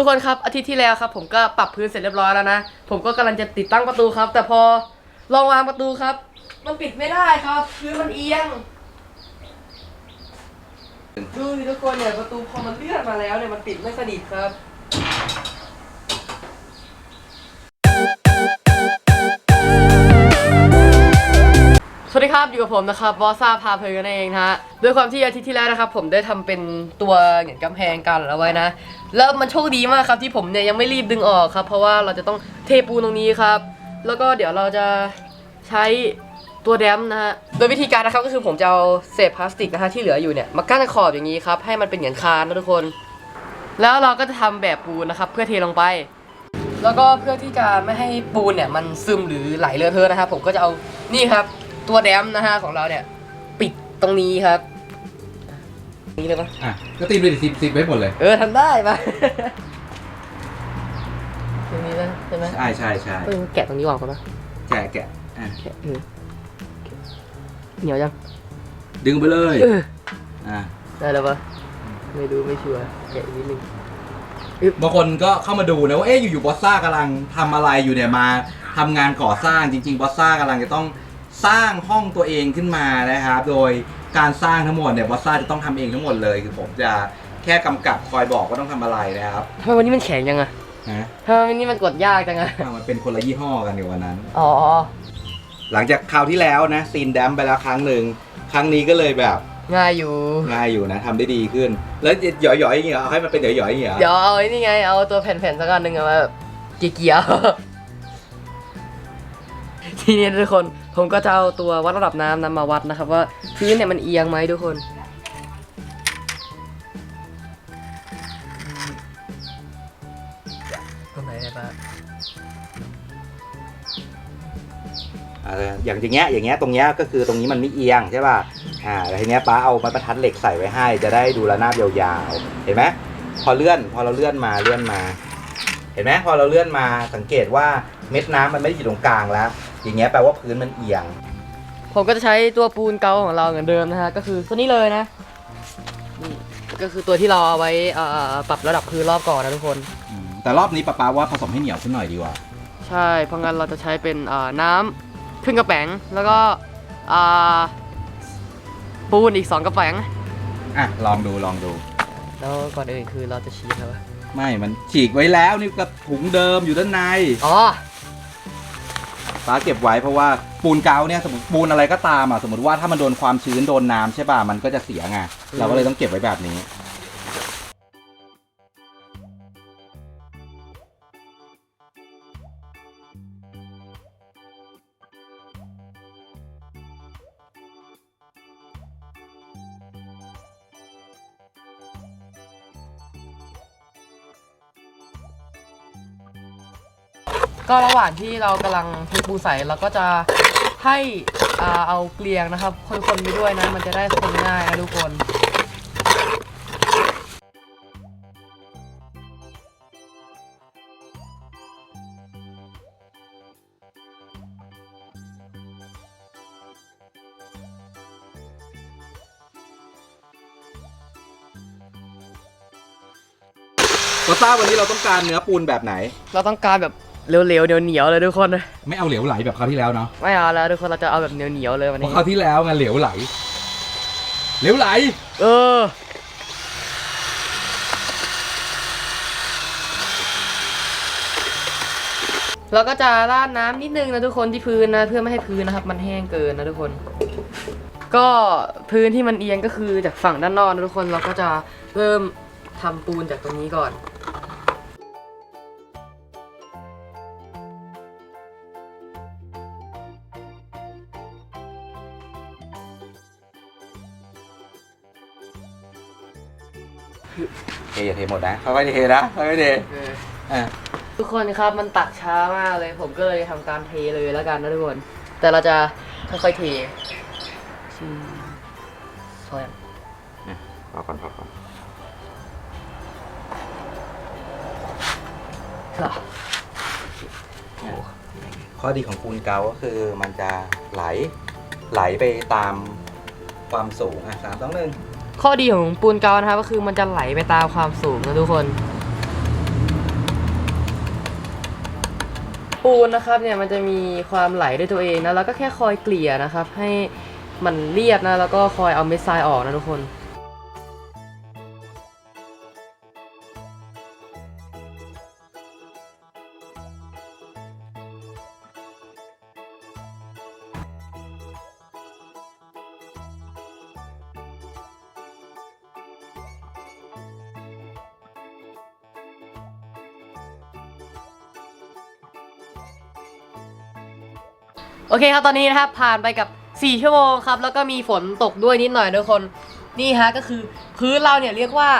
ทุกคนครับอาทิตย์ที่แล้วครับ ผมก็ปรับพื้นเสร็จเรียบร้อยแล้วนะ ผมก็กำลังจะติดตั้งประตูครับ แต่พอลองวางประตูครับ มันปิดไม่ได้ครับพื้นมันเอียง ดูสิทุกคนเนี่ยประตูพอมันเลื่อนมาแล้วเนี่ยมันปิดไม่สนิทครับ ครับอยู่กับผมนะครับบอซ่าพาเพลินกันเองนะฮะด้วยความที่อาทิตย์ที่แล้วนะครับ ผมได้ทำเป็นตัวเหมือนกำแพงกันเอาไว้นะ แล้วมันโชคดีมากครับที่ผมเนี่ยยังไม่รีบดึงออกครับ เพราะว่าเราจะต้องเทปูนตรงนี้ครับ แล้วก็เดี๋ยวเราจะใช้ตัวแดมนะฮะโดยวิธีการนะครับก็คือผมจะเอาเศษพลาสติกนะฮะที่เหลืออยู่เนี่ยมากั้นขอบอย่างนี้ครับให้มันเป็นเหมือนคานนะทุกคน แล้วเราก็จะทำแบบปูนนะครับเพื่อเทลงไปแล้วก็เพื่อที่จะไม่ให้ปูนเนี่ยมันซึมหรือไหลเลอะเทอะนะครับผมก็จะเอานี่ครับ ตัวแดมนะฮะของเราเนี่ย ปิดตรงนี้ครับ นี่เลยปะอะ ก็ตีนไปดิสิบสิบไว้หมดเลยเออทำได้ปะ ตรงนี้นะใช่ไหมใช่ใช่ใช่เออแกะตรงนี้ออกก่อนปะแกะแกะอะแกะเออเหนียวยังดึงไปเลยเอออะได้แล้วปะไม่ดูไม่ชัวร์แกะอีกนิดนึง บางคนก็เข้ามาดูนะว่าเอ๊ะอยู่ๆบอสซ่ากำลังทำอะไรอยู่เนี่ยมาทำงานก่อสร้างจริง ๆบอสซ่ากำลังจะต้อง สร้างห้องตัวเองขึ้นมานะครับ โดยการสร้างทั้งหมดเนี่ยบอสซ่าจะต้องทำเองทั้งหมดเลย คือผมจะแค่กำกับคอยบอกว่าต้องทำอะไรนะครับทำไมวันนี้มันแข็งยังอะนะทำไมวันนี้มันกดยากจังอะอะมันเป็นคนละยี่ห้อกันในวันนั้น อ๋อ หลังจากคราวที่แล้วนะซีนแดมไปแล้วครั้งหนึ่งครั้งนี้ก็เลยแบบง่ายอยู่ ง่ายอยู่นะทำได้ดีขึ้น แล้วหย่อยๆอย่างเงี้ยเอาให้มันเป็นหย่อยๆอย่างเงี้ยเดี๋ยวเอาไอ้นี่ไง เอาตัวแผ่นๆสักอันหนึ่งเอามาแบบเกี่ยวๆ ทีนี้ทุกคนผมก็จะเอาตัววัดระดับน้ำนำมาวัดนะครับ ว่าพื้นเนี่ยมันเอียงไหมทุกคน ตรงไหนได้ปะอ่าอย่างอย่างเงี้ยอย่างเงี้ยตรงเนี้ยก็คือตรงนี้มันไม่เอียงใช่ป่ะอ่าแล้วทีเนี้ยป้าเอาไม้บรรทัดเหล็กใส่ไว้ให้ จะได้ดูระนาบยาวๆ เห็นไหมพอเลื่อนพอเราเลื่อนมาเลื่อนมา เห็นไหมพอเราเลื่อนมาสังเกตว่าเม็ดน้ำมันไม่ได้อยู่ตรงกลางแล้ว อย่างเงี้ยแปลว่าพื้นมันเอียง ผมก็จะใช้ตัวปูนเกาของเราเหมือนเดิมนะฮะก็คือตัวนี้เลยนะนี่ก็คือตัวที่เราเอาไว้เอ่อปรับระดับพื้นรอบก่อนนะทุกคน แต่รอบนี้ป้าป้าว่าผสมให้เหนียวขึ้นหน่อยดีกว่า ใช่ เพราะงั้นเราจะใช้เป็นเอ่อน้ำครึ่งกระแป๋งแล้วก็อ่าปูนอีก2กระแป๋งอะ ลองดูลองดู แล้วก่อนอื่นคือเราจะชี้ครับว่าไม่มันฉีกไว้แล้วนี่กระถุงเดิมอยู่ด้านใน อ๋อ ป้าเก็บไว้เพราะว่าปูนเกาเนี่ยสมมติปูนอะไรก็ตามอะสมมติว่าถ้ามันโดนความชื้นโดนน้ำใช่ป่ะมันก็จะเสียไงเราก็เลยต้องเก็บไว้แบบนี้ ก็ระหว่างที่เรากำลังเทปูนใส่เราก็จะให้อ่าเอาเกลียงนะครับ คนๆไปด้วยนะ มันจะได้คนง่ายนะทุกคนก็ทราบวันนี้เราต้องการเนื้อปูนแบบไหน เราต้องการแบบ เหลวๆเหนียวๆเลยทุกคนไม่เอาเหลวไหลแบบคราวที่แล้วเนาะไม่เอาแล้วทุกคนเราจะเอาแบบเหนียวๆเลยวันเพราะนี้คราวที่แล้วไงเหลวไหล เหลวไหล เออเราก็จะราดน้ำนิดนึงนะทุกคนที่พื้นนะเพื่อไม่ให้พื้นนะครับ มันแห้งเกินนะทุกคน ก็พื้นที่มันเอียงก็คือจากฝั่งด้านนอกนะทุกคนเราก็จะเริ่มทำปูนจากตรงนี้ก่อน เทอย่าเทหมดนะค่อยๆเทนะค่อยๆเทอะทุกคนครับมันตักช้ามากเลย ผมก็เลยทำการเทเลยแล้วกันนะทุกคน แต่เราจะค่อยๆเทชิมพอยังพอก่อนพอก่อนเหรอข้อดีของปูนเกาก็คือมันจะไหลไหลไปตามความสูงอะสามสองหนึ่ง ข้อดีของปูนเกานะครับ ก็คือมันจะไหลไปตามความสูงนะทุกคน ปูนนะครับเนี่ยมันจะมีความไหลด้วยตัวเองนะแล้วก็แค่คอยเกลี่ยนะครับ ให้มันเรียบนะแล้วก็คอยเอาเม็ดทรายออกนะทุกคน โอเคครับตอนนี้นะครับผ่านไปกับ 4 ชั่วโมงครับ แล้วก็มีฝนตกด้วยนิดหน่อยทุกคนนี่ฮะก็คือพื้นเราเนี่ยเรียกว่า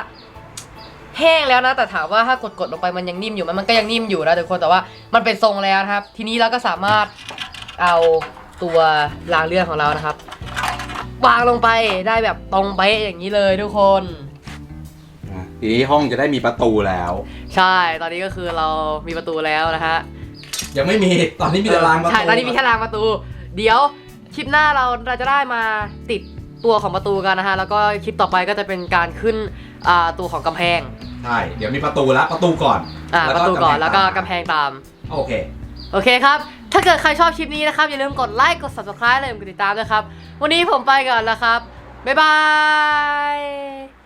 แห้งแล้วนะแต่ถามว่าถ้ากดกดๆลงไปมันยังนิ่มอยู่ไหมมันก็ยังนิ่มอยู่นะทุกคนแต่ว่ามันเป็นทรงแล้วนะครับ ทีนี้เราก็สามารถเอาตัวรางเลื่อนของเรานะครับวางลงไปได้แบบตรงไปะอย่างนี้เลยทุกคนอะทีนี้ห้องจะได้มีประตูแล้ว ใช่ตอนนี้ก็คือเรามีประตูแล้วนะฮะ ยังไม่มีตอนนี้มีแต่รางประตูใช่ตอนนี้มีแค่รางประตู เดี๋ยวคลิปหน้าเราเราจะได้มาติดตัวของประตูกันนะฮะ แล้วก็คลิปต่อไปก็จะเป็นการขึ้นอ่าตัวของกำแพงใช่เดี๋ยวมีประตูแล้วประตูก่อนอ่าแล้วปก็ระตูก่อนกำแพงแล้วก็ตามกำแพงตาม โอเค โอเคครับ ถ้าเกิดใครชอบคลิปนี้นะครับ อย่าลืมกดไลค์กด subscribe เลยกดติดตามด้วยครับ วันนี้ผมไปก่อนแล้วครับ บ๊ายบาย